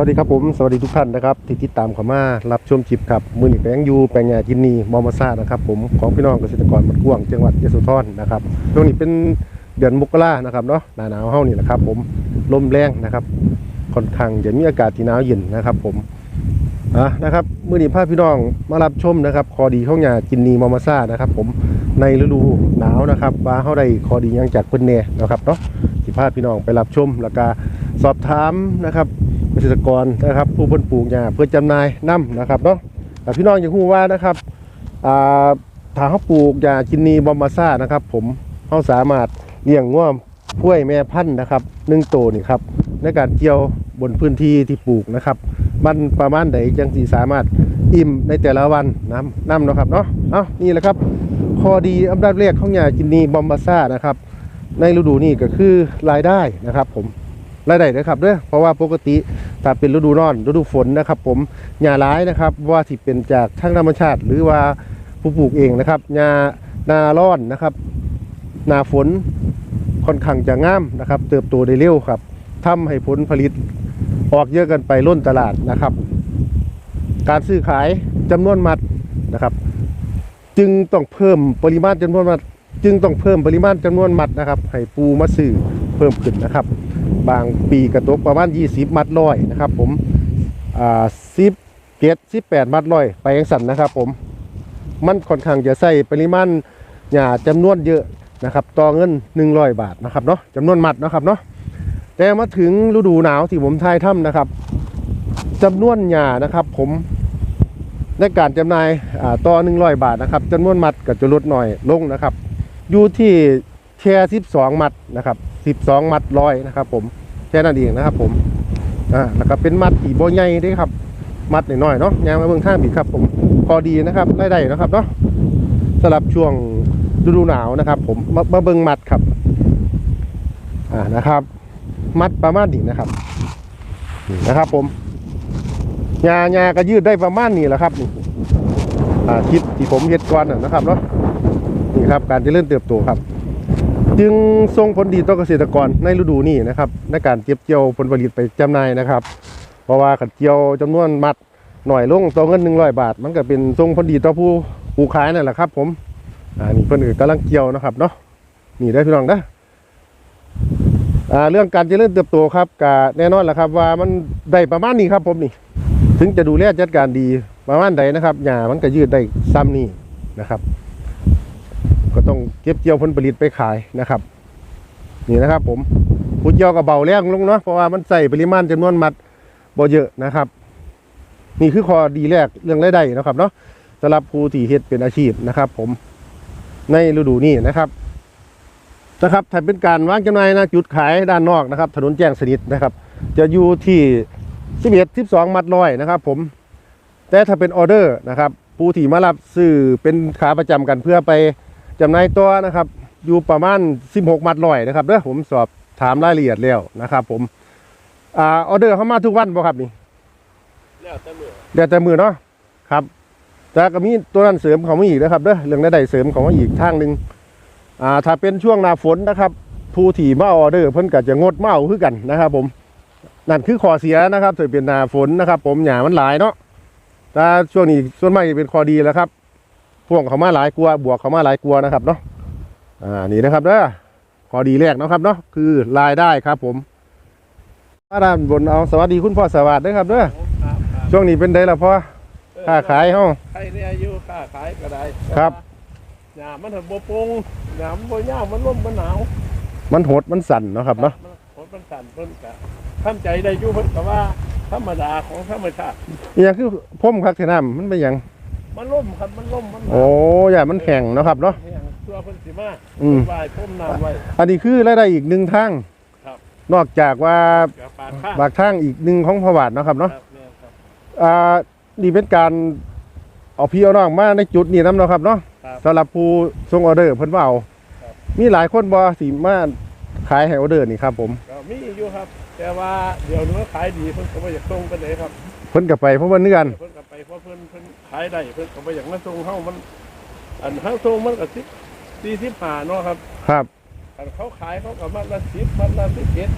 วัสดีครับผมสวัสดีทุกท่านนะครับที่ติดตามข้ามารับชมคลิปครับมือหนีแปลงยูแปลงหญ้ากินนีมอมาซานะครับผมของพี่น้องเกษตรกรบัดกวางจังหวัดยะโสธรนะครับช่วงนี้เป็นเดือนมกรานะครับเนาะหนาหนาวเฮานี่แหละครับผมลมแรงนะครับค่อนข้างจะมีอากาศที่หนาวเย็นนะครับผมอะนะครับมือหนีพาพี่น้องมารับชมนะครับคอดีข้องหญ้ากินนีมอมาซานะครับผมในฤดูหนาวนะครับว่าเฮาได้คอดียังจากเพิ่นแน่นะครับเนาะสิพาพี่น้องไปรับชมแล้วก็สอบถามนะครับ ษตรกรนะครับผู้เพิ่นปลูกหญ้าเพื่อจำหน่ายน้ำนะครับเนาะแต่พี่น้องอย่าฮู้ว่านะครับถ้าเขาปลูกหญ้ากินนีบอมมาซ่านะครับ ผมเขาสามารถเลี้ยงง่วมกล้วยแม่พันธุ์นะครับหนึ่งโตนี่ครับในการเกี่ยวบนพื้นที่ที่ปลูกนะครับ มันประมาณใดจังสีสามารถอิ่มในแต่ละวันน้ำน้ำเนาะครับเนาะเอานี่แหละครับข้อดีอันดับแรกของหญ้ากินนีบอมมาซ่านะครับ ในฤดูนี้ก็คือรายได้นะครับผม รายได้นะครับเด้อเพราะว่าปกติถ้าเป็นฤดูร้อนฤดูฝนนะครับผมหญ้าร้ายนะครับว่าที่เป็นจากทางธรรมชาติ หรือว่าผู้ปลูกเองนะครับหญ้านาร้อนนะครับนาฝนค่อนข้างจะงามนะครับ เติบโตได้เร็วครับทำให้ผลผลิตออกเยอะเกันไปล้นตลาดนะครับ การซื้อขายจำนวนมัดนะครับ จึงต้องเพิ่มปริมาณจำนวนมัด จึงต้องเพิ่มปริมาณจำนวนมัดนะครับ ให้ปูมาซื้อเพิ่มขึ้นนะครับ บางปีกระตกประมาณ 20 มัดร้อยนะครับ ผมอ่า10เกต18มัดร้อยไปยังสันนะครับ ผมมันค่อนข้างจะใส่ปริมาณหญ้าจำนวนเยอะนะครับต่อเงิน 100 บาทนะครับเนาะจำนวนมัดนะครับเนาะแต่มาถึงฤดูหนาวที่ผมทายถ้ำนะครับจำนวนหญ้านะครับ ผมในการจำหน่ายอ่าต่อ 100 บาทนะครับจำนวนมัดก็จะลดหน่อยลงนะครับ อยู่ที่แค่12 มัดนะครับ 12 มัดร้อยนะครับ ผม แค่นั้นเองนะครับ ผมอ่าแล้วก็เป็นมัดอีโบใหญ่ด้ครับ มัดหน่อยๆเนาะยางมาเบิ่งทางบีครับ ผมพอดีนะครับได้ได้นะครับเนาะสำหรับช่วงฤดูหนาวนะครับ ผมมามาเบิ่งมัดครับ อ่านะครับ มัดประมาณนี้นะครับนะครับ ผมยายาก็ยืดได้ประมาณนี้แหละครับนี่อ่าคิดที่ผมเฮ็ดก่อนนะนะครับเนาะนี่ครับ การเจริญเติบโตครับ จึงส่งผลดีต่อเกษตรกรในฤดูนี้นะครับในการเก็บเกี่ยวผลผลิตไปจำหน่ายนะครับ เพราะว่าขัดเกี่ยวจำนวนมัดหน่อยลงต่อเงินหนึ่งร้อยบาท มันก็เป็นส่งผลดีต่อผู้ผู้ขายนั่นแหละครับผมอ่านี่เพิ่นก็กำลังเกี่ยวนะครับเนาะนี่ได้พี่น้องนะอ่าเรื่องการเจริญเติบโตครับก็แน่นอนแหละครับว่ามันได้ประมาณนี้ครับผมนี่ ถึงจะดูแลจัดการดีประมาณใดนะครับหญ้ามันก็ยืดได้ซ้ำนี่นะครับ ต้องเก็บเกี่ยวผลผลิตไปขายนะครับ นี่นะครับ ผมพุดเกี่ยวกับเบาแรงลงเนาะเพราะว่ามันใส่ปริมาณจำนวนมัดบ่เยอะนะครับ นี่คือข้อดีแรกเรื่องรายได้นะครับเนาะสำหรับผู้ที่เฮ็ดเป็นอาชีพนะครับ ผมในฤดูนี้นะครับนะครับถ้าเป็นการวางจำหน่ายนะจุดขายด้านนอกนะครับ ถนนแจ้งสนิทนะครับ จะอยู่ที่11 12มัดร้อยนะครับ ผม แต่ถ้าเป็นออเดอร์นะครับ ผู้ที่มารับซื้อเป็นขาประจำกันเพื่อไป จำหน่ายตัวนะครับ อยู่ประมาณ 16 มัดลอยนะครับเด้อผมสอบถามรายละเอียดแล้วนะครับ ผมอ่าออเดอร์เข้ามาทุกวันบ่ครับนี่แล้วแต่มือเดี๋ยวแต่มือเนาะครับแต่ก็มีตัวนั้นเสริมเขามาอีกนะครับเด้อเรื่องได้เสริมเขามาอีกทางหนึ่งอ่าถ้าเป็นช่วงหน้าฝนนะครับ ผู้ที่มาออเดอร์เพิ่นก็จะงดเมาคือกันนะครับ ผมนั่นคือข้อเสียนะครับถ้าเป็นหน้าฝนนะครับ ผมหญ้ามันหลายเนาะแต่ช่วงนี้ส่วนมากจะเป็นข้อดีแล้วครับ พ่วงเขามาหลายกลัวบวกเขามาหลายกลัวนะครับเนาะอ่านี่นะครับเด้อข้อดีแรกเนาะครับเนาะคือรายได้ครับผมมาด้านบนเอาสวัสดีคุณพ่อสวัสดีครับเด้อครับครับช่วงนี้เป็นไดล่ะพ่อค้าขายเฮาใครเนี่ยอายุค้าขายก็ได้ครับหยามันถึงโบปงหยามันโบย่างมันร่มมันหนาว มันหดมันสั่นเนาะครับเนาะมันฝนมันสั่นเพิ่นกะทำใจได้อยู่เพิ่นก็ว่าธรรมดาของธรรมชาติอหย่างคือพ่มคักเทน้ำมันเป็นหยัง มันร่มครับมันร่มมันหนาวโอ้อย่ามันแข็งเนาะครับเนาะแห้งเพื่อเพิ่นสิมาอืมไหว้พ่มน้ำไว้ อันนี้คือรายได้อีกหนึ่งทางครับ นอกจากว่ากับปากข้างบากทางอีกหนึ่งของพระบาทเนาะครับเนาะ ครับเนี่ยครับ อ่านี่เป็นการเอาพี่เอาน้องมาในจุดนี้น้ำเนาะครับเนาะครับสำหรับผู้ส่งออเดอร์เพิ่นว่าเอาครับ มีหลายคนบ่สิมาขายให้ออเดอร์นี่ครับผมก็มีอยู่ครับ แต่ว่าเดี๋ยวนี้ขายดีเพิ่นก็บ่อยากส่งไปไหนครับเพิ่นก็ไปเพราะว่าเนื่อนเพิ่นก็ไป เพราะเพิ่นเพิ่นขายได้เพิ่นก็บ่อยากมาส่งเฮามัน อันเฮาส่งมันก็สิบสี่สิบห้าเนาะครับ ครับ อันเขาขายเขาก็มัดละสิบมัดละสิบเอ็ด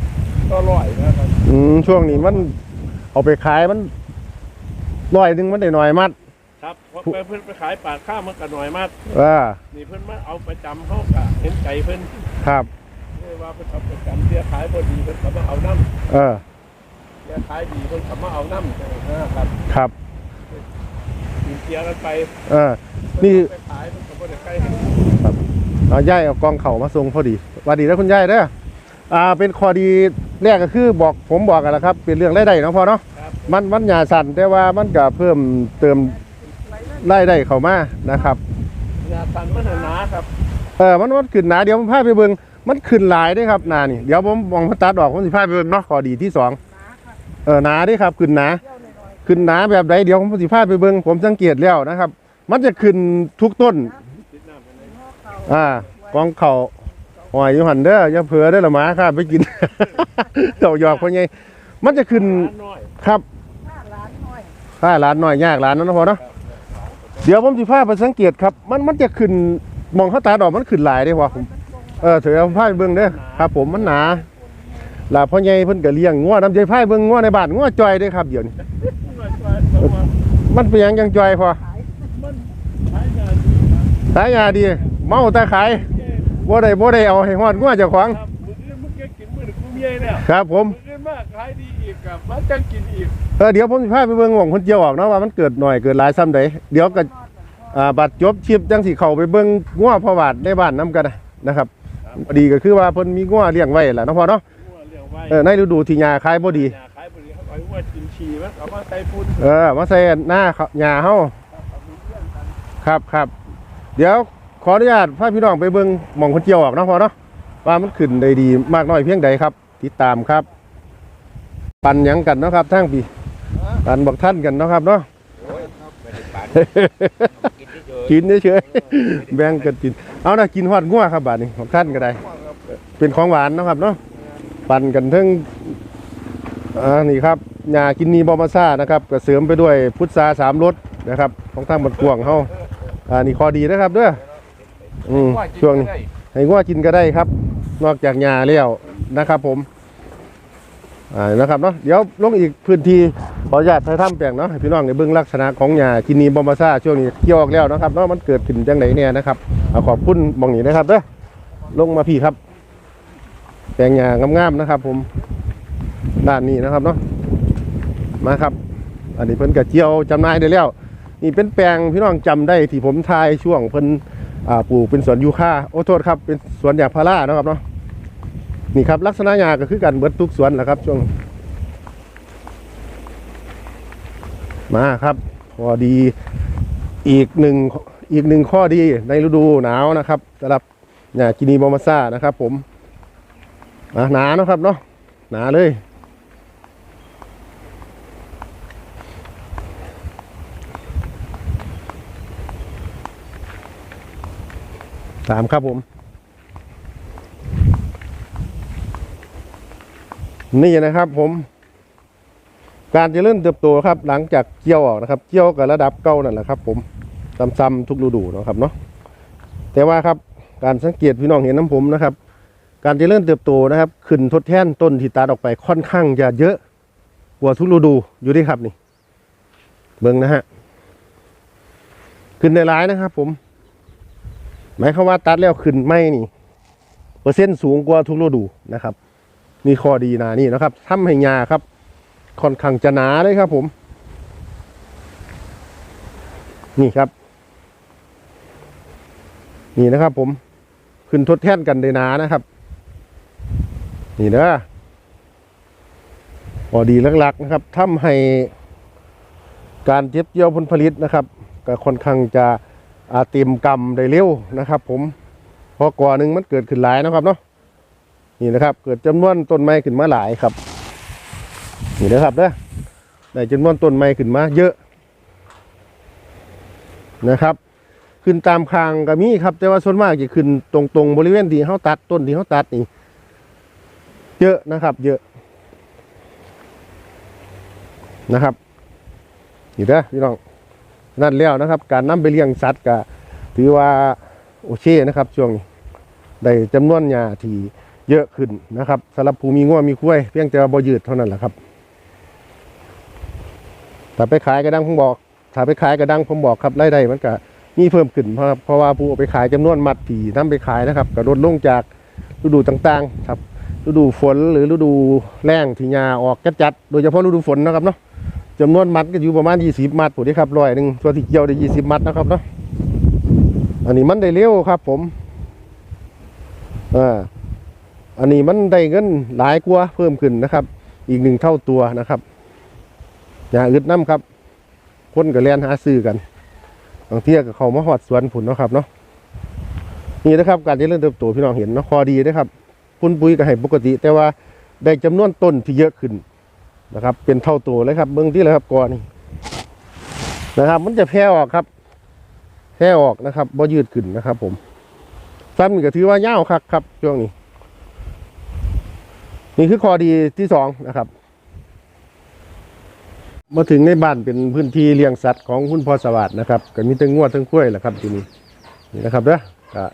ต่อร้อยนะครับอืมช่วงนี้มันเอาไปขายมันร้อยหนึงมันได้หน่อยมัด ครับเพราะเพิ่นไปขายปาดข้าวมันก็หน่อยมากเออนี่เพิ่นมาเอาประจำเขาก็เห็นใจเพิ่นครับ เรียกว่าเพิ่นเอาประจำเสียขายบ่ดีเพิ่นก็มาเอาน้เออำเสียขายดีเพิ่นก็มาเอาน้ำนะครับ ครับกิน เสียกันไปเออนี่ไปขายเพิ่นก็บ่ได้ใกล้เห็นเอาย่ายเอากองเข่ามาส่งพอดีหวัสดีแล้วคุณย่ายเด้ออ่าเป็นข้อดีแรกก็คือบอกผมบอกกันแล้วครับ เป็นเรื่องรายได้เนาะพอเนาะครับมันมันหยาสั่นแต่ว่ามันก็เพิ่มเติมรายได้เข้ามานะครับยาสันมันหนาครับเออมันมันขึ้นหนาเดี๋ยวผมพาไปเบิ่งมันขึ้นหลายเด้ครับหนานี่เดี๋ยวผมมองพัตัดออกผมสิพาไปเบิ่งเนาะข้อดีที่สองเออหนาเด้ครับขึ้นหนา ขึ้นหนาแบบใดเดี๋ยวผมสิพาไปเบิ่งผมสังเกตแล้วนะครับ มันจะขึ้นทุกต้นติดน้ำไปเลยอ่ากองเข่าหอยอยู่หันเด้ออย่าเผลอเด้อละหมาครับไปกิน เต่าหยอกพ่อใหญ่มันจะขึ้นร้านน้อยครับค่าร้านน้อยยากร้านนั้นนะพอเนาะเดี๋ยวผมสิพาไปสังเกตครับ มันมันจะขึ้นมองเข้าตาดอกมันขึ้นหลายเด้อว่าผมเออถือเอาผ้าไปเบิ่งเด้อครับ ผมมันหนาลาพ่อใหญ่เพิ่นก็เลี้ยงงัวน้ำใจผ้าเบิ่งงัวในบ้านงัวจอยเด้อครับเดี๋ยวนี้ มันเป็นหยังจังจอยพอขายยาดีครับสายยาดี เมาแต่ขายบ่ได้บ่ได้เอาให้ฮอดงัวเจ้าของครับมื้ออื่นมึงแกกินมือหนึ่งกูเมียเนี่ยครับผม มื้ออื่นมากขายดีอีกกับมาจังกินอีกเออเดี๋ยวผมสิพาไปเบิ่งหม่องคนเจียวออกเนาะว่ามันเกิดหน่อยเกิดหลายซ้ำใดเดี๋ยวก็อ่าบัดจบชิปจังสิเข้าไปเบิ่งงัวพอวาดในบ้านนํกันนะครับพอดีก็คือว่าเพิ่นมีงัวเลี้ยงไว้แหละเนาะพอเนาะงัวเลี้ยงไว้เออในฤดูที่หญ้าขายบ่ดี ยา ขายบ่ดีเขาเอางัวกินฉี่มันเอามาใส่ปุ่นเออมาใส่หน้าเขาหญ้าเฮาครับครับ เดี๋ยวขออนุญาตพาพี่น้องไปเบิ่งหม่องคนเจียวออกเนาะพ่อเนาะว่ามันขึ้นได้ดีมากน้อยเพียงใดครับ ติดตามครับ ปันหยังกันเนาะครับทั้งปีปันบอกท่านกันเนาะครับเนาะกินเฉยๆแบ่งกันกิน เอานะกินฮอดงัวครับบาดนี้ของท่านก็ได้ เป็นของหวานเนาะครับเนาะ ปั่นกันทั้ง อ่านี่ครับยากินนีบอมาซ่านะครับก็เสริมไปด้วยพุทราสามรสนะครับของทางบัดกวางเฮาอ่านี่ข้อดีนะครับเด้ออืมช่วงนี้ให้งัวกินก็ได้ครับ นอกจากยาแล้วนะครับผมอ่านะครับเนาะเดี๋ยวลงอีกพื้นที่ขออนุญาตให้ทำแปลงเนาะให้พี่น้องในเบื้องลักษณะของยากินนีบอมาซ่าช่วงนี้เกี่ยวออกแล้วนะครับเนาะมันเกิดขึ้นจังไหนเนี่ยนะครับขอบคุณบองนี้นะครับเด้อลงมาพี่ครับ แปลงยางามๆนะครับ ผม้านนี้นะครับเนาะมาครับ อันนี้เพิ่นกระเจียวจำนายได้แล้ว นี่เป็นแปลงพี่น้องจำได้ที่ผมทายช่วงเพิ่นปลูกเป็นสวนยูคาโอ้โทษครับเป็นสวนยางพารานะครับเนาะนี่ครับลักษณะยาก็คือกันเบิดทุกสวนแหละครับ ช่วง มาครับข้อดีอีกหนึ่งอีกหนึ่งข้อดีในฤดูหนาวนะครับสำหรับยากินีบอมาซ่านะครับ ผมหนาเนาะครับเนาะหนาเลย สามครับผม นี่นะครับผม การเจะเริ่มเติบโตครับ หลังจากเกี่ยวออกนะครับเกี่ยวกับระดับเก่านั่นแหละครับ ผมซ้ำๆทุกฤดูนะครับเนาะแต่ว่าครับการสังเกตพี่น้องเห็นน้ำผมนะครับ การเจริญเติบโตนะครับ ขึ้นทดแทนต้นที่ตัดออกไปค่อนข้างจะเยอะกว่าทุกฤดูอยู่ดีครับนี่เบิ่งนะฮะขึ้นในร้ายนะครับผม หมายความว่าตัดแล้วขึ้นไม่นี่เปอร์เซ็นต์สูงกว่าทุกฤดูนะครับนี่ข้อดีนานี่นะครับทำให้ยาครับ ค่อนข้างจะหนาเลยครับผม นี่ครับ นี่นะครับผมขึ้นทดแทนกันได้หนานะครับ นี่เด้อพอดีหลักๆนะครับทำให้การเก็บเกี่ยวผลผลิตนะครับ ก็ค่อนข้างจะ อาเต็มกำได้เร็วนะครับ ผมพราะก่อหนึ่งมันเกิดขึ้นหลายนะครับเนาะนี่นะครับ เกิดจำนวนต้นไม้ขึ้นมาหลายครับ นี่นะครับเด้อได้จำนวนต้นไม้ขึ้นมาเยอะนะครับ ขึ้นตามคางก็มีครับ แต่ว่าส่วนมากจะขึ้นตรงตรงๆบริเวณที่เขาตัดต้นที่เขาตัดนี่เยอะนะครับ เยอะนะครับนี่เด้อพี่น้อง นั่นแล้วนะครับ การนำไปเลี้ยงสัตว์ก็ถือว่าโอเคนะครับ ช่วงนี้ได้จำนวนหญ้าที่เยอะขึ้นนะครับสำหรับผู้มีง้วมีคุ้ยเพียงแต่ว่าบ่ยืดเท่านั้นแหละครับถ้าไปขายกระดังผมบอกถ้าไปขายกระดังผมบอกครับรายได้มันก็มีเพิ่มขึ้นเพราะเพราะว่าผู้เอาไปขายจำนวนมัดที่นํไปขายนะครับก็ลดลงจากฤดูต่างๆ ครับ ฤดูฝนหรือฤดูแล้งที่หญ้าออกจัด โดยเฉพาะฤดูฝนนะครับเนาะ จำนวนมัดก็อยู่ประมาณ20มัดผมได้ครับร้อยหนึ่งส่วที่เกี่ยวได้20มัดนะครับเนาะอันนี้มันได้เร็วครับ ผมอ่าอันนี้มันได้เงินหลายกว่าเพิ่มขึ้นนะครับ อีกหนึ่งเท่าตัวนะครับอย่าอึดน้ำครับ คนกับเรียนหาซื้อกันบางเที่ยก็เขามาหอดสวนผุนนะครับเนาะนี่นะครับ การเริญเติบโตพี่น้องเห็นเนาะคอดีนะครับพุ่นปุ้ยก็ให้ปกติ แต่ว่าได้จำนวนต้นที่เยอะขึ้น นะครับ เป็นเท่าตัวเลยครับเบื้องที่เลยครับก่อนนะครับ มันจะแพร่ออกครับแพร่ออกนะครับบ่ยืดขึ้นนะครับ ผมซ้ำนี่ก็ถือว่าเง่าวครับครับช่วงนี้ นี่คือข้อดีที่สองนะครับ มาถึงในบ้านเป็นพื้นที่เลี้ยงสัตว์ของคุณพ่อสวัสดนะครับก็มีทั้งงวดทั้งกล้วยแหละครับที่นี่นี่นะครับเด้อก็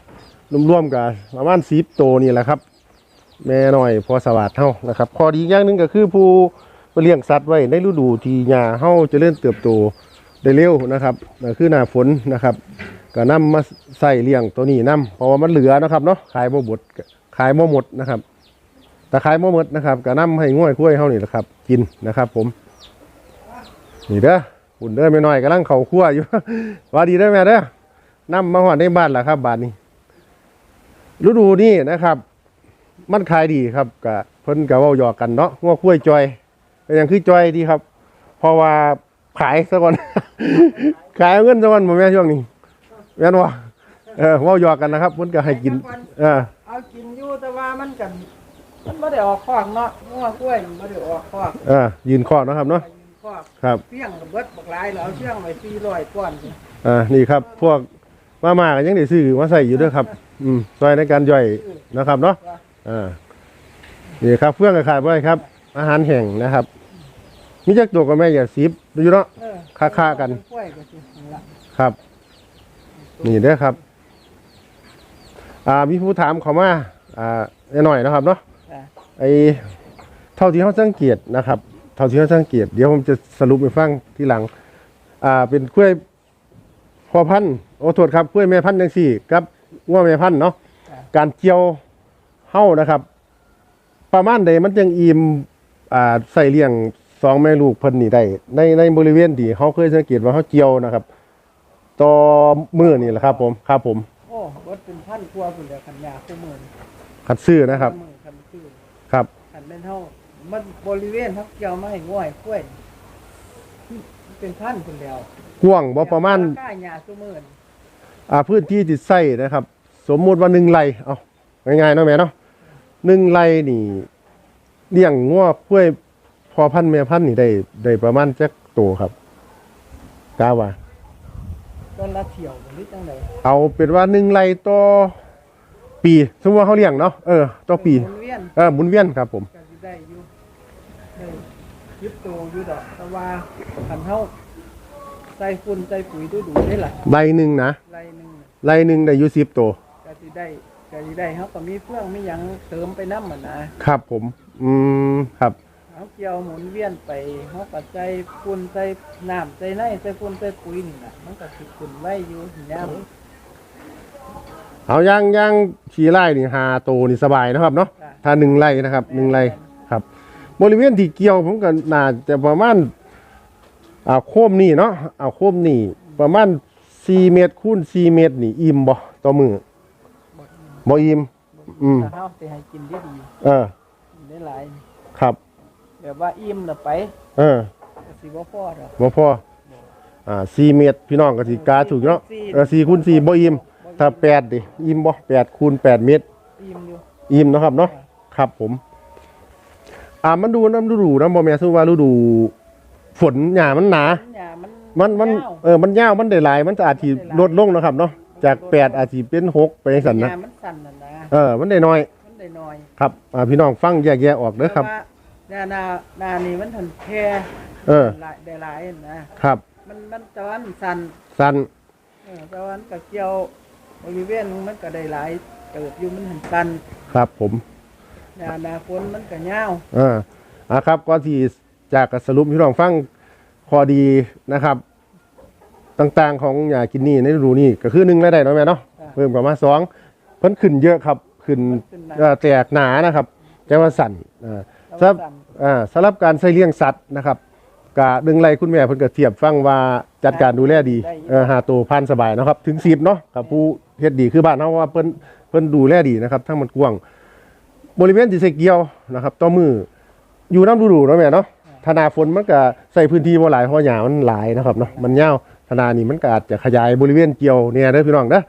รวมๆกันประมาณสิบโตนี่แหละครับ แม่หน้อยพอสวัสดเฮานะครับ ข้อดีอย่างหนึ่งก็คือผู้ เลี้ยงสัตว์ไว้ในฤดูที่หญ้าเฮาจะเริ่มเติบโตได้เร็วนะครับคือหน้าฝนนะครับก็นำมาใส่เลี้ยงตัวนี้นํเพราะว่ามันเหลือนะครับเนาะขายบ่หมดขายบ่หมดนะครับแต่ขายบ่หมดนะครับก็นำให้ง่วยกล้วยเฮานี่แหละครับ กินนะครับ ผมนี่เด้อบุญเด้อไม่น้อยกำลังเข่าคั่วอยู่ว่าดีเด้อแม่เด้อนำมาหอดในบ้านล่ะครับบ้าทนี้ ฤดูนี้นะครับ มันขายดีครับกะเพิ่นกะเว้าหยอกกันเนาะงัวคุ้ยจอย ก็ยังคือจอยดีครับ เพราะว่าขายซะก่อน ขายเอาเงินซะก่อนบ่แม่นช่วงนี้แม่นบ่เออเว้าหยอกกันนะครับเพิ่นก็ให้กิน เออเอากินอยู่แต่ว่ามันกัน มันไม่ได้ออกคอกเนาะงัวกล้วยมันไม่ได้ออกคอกเออยืนคอเนาะครับเนาะยืนคอกครับเพี้ยงกับเบิดบักหลายแล้วเอาเพี้ยงไว้สี่ร้อยก้อนสิอ่านี่ครับ พวกมามาก็ยังได้ซื้อมาใส่อยู่ด้วยครับ อืมซอยในการย่อยนะครับเนาะอ่านี่ครับเพื่อนกับขายไว้ครับ อาหารแห้งนะครับ มีจักตัวกับแม่อย่าซิบอยู่เนาะ เออค่าๆกัน กล้วยก็สินั่นละครับ นี่เด้อครับ อ่ามีผู้ถามเขามา อ่าหน่อยนะครับเนาะ จ้ะไอเท่าที่เขาสังเกตนะครับ เท่าที่เขาสังเกต เดี๋ยวผมจะสรุปให้ฟังทีหลัง อ่า เป็นกล้วยพ่อพันธุ์โอ้โทษครับกล้วยแม่พันธุ์จังสี่กับง้วแม่พันธุ์เนาะ การเกี่ยวเฮ้านะครับ ประมาณใดมันจังอิ่มอ่าใส่เลี้ยงส องแม่ลูกเพิ่นนี่ได้ในในบริเวณที่เขาเคยสังเกตว่าเขาเกี่ยวนะครับต่อมือนี่แหละครับ ผมครับผมโอ้เบิดเป็นพันตัวพุ่นเดียวขันยาคู่มือนี่ขัดซื้อนะครับมือขันซื้อครับขันเป็นเท่ามันบริเวณทั้งเกี่ยวไม่ให้ง่วยกล้วยมันเป็นพันคนเดียวกว้างบ่ประมาณกล้ายาคู่มือนี่อ่าพื้นที่ที่ใส่นะครับ สมมุติว่าหนึ่งไร่เอาง่ายๆเนาะแม่เนาะหนึ่งไร่นี่เลี้ยงงัวกล้วย พอพันธุ์แม่พันธุ์นี่ได้ได้ประมาณจักตัวครับกาว่าต้นละเที่ยวหรือจังไดเอาเป็นว่าหนึ่งไร่ต่อปีสมมติว่าเขาเลี้ยงเนาะเออต่อปีหมุนเวียนเออหมุนเวียนครับผมก็สิได้อยู่ได้ยึดโตอยู่ดอกแต่ว่าคันเฮาใส่ฝุ่นใส่ปุ๋ยดูดูได้ล่ะไร่หนึ่งนะไรหนึงน่ะไร่หนึ่งได้อยู่สิบตัวก็สิได้ก็สิได้เฮาก็มีเพื่องมีหยังเติมไปนำมันนะครับผม อืมครับ เฮาเกี่ยวหมุนเวียนไปเฮาก็ใส่ฝุ่นใส่น้ำใส่ในใส่ฝุ่นใส่ปุ๋ยนี่ล่ะมันก็สิขึ้นไว้อยู่ยามเอาย่างย่างขี่ไร่นี่หาตัวนี่สบายนะครับเนาะจ้ะถ้าหนึ่งไร่นะครับหนึ่งไร่ครับ บริเวณที่เกี่ยวผมก็น่าจะประมาณอ่าโคมนี่เนาะเอาโคมนี่ ประมาณสี่เมตรคูณสี่เมตรนี่อิ่มบ่ต่อมือบ่อิ่มอืมถ้าเฮาสิให้กินได้ดี เออกินได้หลายครับ แบบว่าอิ่มน่ะไปเออก็สิบ่พอดอกบ่พออ่าสี่เมตรพี่น้องก็สิกาถูกเนาะเออสี่คูณสี่บ่อิ่มถ้าแปดดิอิ่มบ่แปดคูณแปดเมตร อิ่มอยู่อิ่มเนาะครับเนาะครับผม อ่ามันดูน้ำฤดูน้ำบ่แม่นสู้ว่าฤดู ฝนหญ้ามันหนา หญ้ามันมันมันยาวเออมันยาวมันได้หลายมันจะอาจสิลดลงเนาะครับเนาะจากแปดอาจสิเป็นหกไปจังซั่นนะหญ้ามันสั่นน่ะนะเออมันได้น้อยมันได้น้อยครับอ่าพี่น้องฟังแยกแยะออกเด้อครับ แต่ว่า หน้าหน้าหน้านี่มันทันแค่เออ หลายได้หลายนะครับ มันมันตะวันสั่นสั้นเออตะวันกับเกี่ยวบริเวณมันก็ได้หลายเติบอยู่มันหันสั่นครับผมหน้าหน้าฝนมันก็ยาวอ่าอ่าครับก่อนที่จากสรุปพี่น้องฟังข้อดีนะครับ ต่างๆของยากินนี่ในฤดูนี้ก็คือหนึ่งรายได้เนาะแม่เนาะเพิ่มกว่ามาสองเพิ่นขึ้นเยอะครับ ขึ้นขึ้นหนาเอ่อแตกหนานะครับ แต่ว่าสั่นอ่า แต่ครัว่าบสั่นอ่าสำหรับการใช้เลี้ยงสัตว์นะครับกะดึงไรคุณแม่เพิ่นก็เทียบฟังว่าจัดการดูแลดีเออหาตัวพันสบายเนาะครับถึง10เนาะกับผู้เฮ็ดดีคือบ้านเฮาว่าเพิ่นเพิ่นดูแลดีนะครับทั้งมันกว้างบริเวณที่ใส่เกี่ยวนะครับต่อมืออยู่น้ำดูๆเนาะแม่เนาะธนาฝนมันก็ใส่พื้นที่บ่หลายเพราะหญ้ามันหลายนะครับเนาะมันยาวธนานี่มันก็อาจจะขยายบริเวณเกี่ยวเนี่ยเด้อพี่น้องเด้อ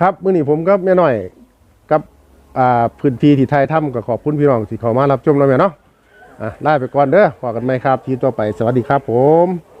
ครับมื้อนี้ผมก็แม่น้อยกับอ่า พื้นที่ที่ไทยถ้ำก็ขอบคุณพี่น้องที่เข้ามารับชมเราเนาะอะลาไปก่อนเด้อพอกันไหมครับ ทีต่อไปสวัสดีครับผม